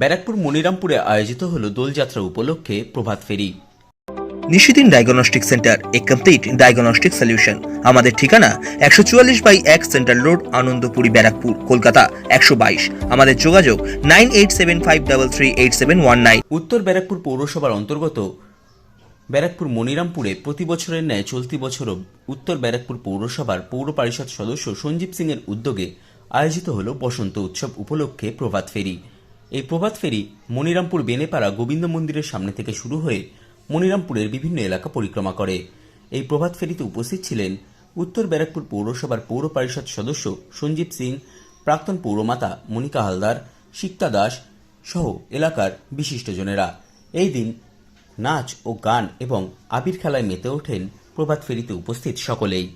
ব্যারাকপুর মনিরামপুরে আয়োজিত হল দোলযাত্রা উপলক্ষে প্রভাত ফেরি। নিশিদিন ডায়াগনস্টিক সেন্টার এ কমপ্লিট ডায়াগনস্টিক সলিউশন আমাদের ঠিকানা একশো চুয়াল্লিশ বাই এক সেন্ট্রাল রোড আনন্দপুরি ব্যারাকপুর কলকাতা একশো বাইশ। আমাদের যোগাযোগ nine eight seven five double three eight seven one nine. উত্তর ব্যারাকপুর পৌরসভার অন্তর্গত ব্যারাকপুর মনিরামপুরে প্রতি বছরের ন্যায় চলতি বছরও উত্তর ব্যারাকপুর পৌরসভার পৌর পরিষদ সদস্য সঞ্জীব সিং এর উদ্যোগে আয়োজিত হল বসন্ত উৎসব উপলক্ষে প্রভাত ফেরি। এই প্রভাত ফেরি মনিরামপুর বেনেপাড়া গোবিন্দ মন্দিরের সামনে থেকে শুরু হয়ে মনিরামপুরের বিভিন্ন এলাকা পরিক্রমা করে। এই প্রভাত ফেরিতে উপস্থিত ছিলেন উত্তর ব্যারাকপুর পৌরসভার পৌর পরিষদ সদস্য সঞ্জীব সিং, প্রাক্তন পৌরমাতা মনিকা হালদার সিক্তা দাস সহ এলাকার বিশিষ্টজনেরা। এই দিন নাচ ও গান এবং আবির খেলায় মেতে ওঠেন প্রভাত ফেরিতে উপস্থিত সকলেই।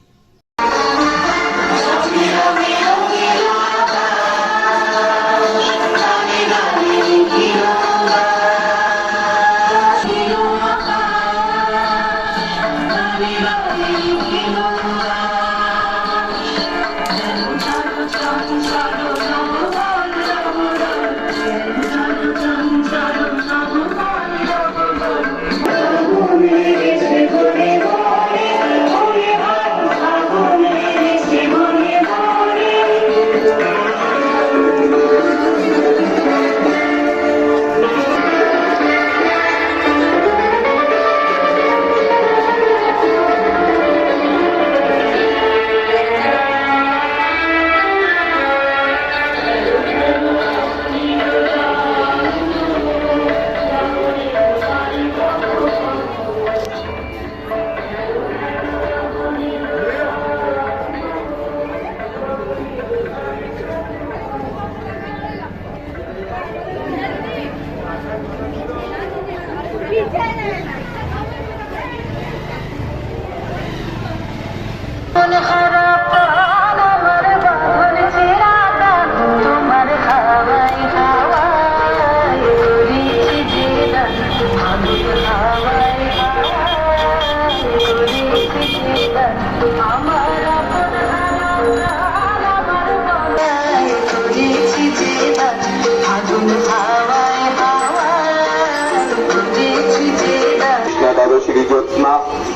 Iya, Nana.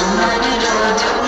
Oh, my God.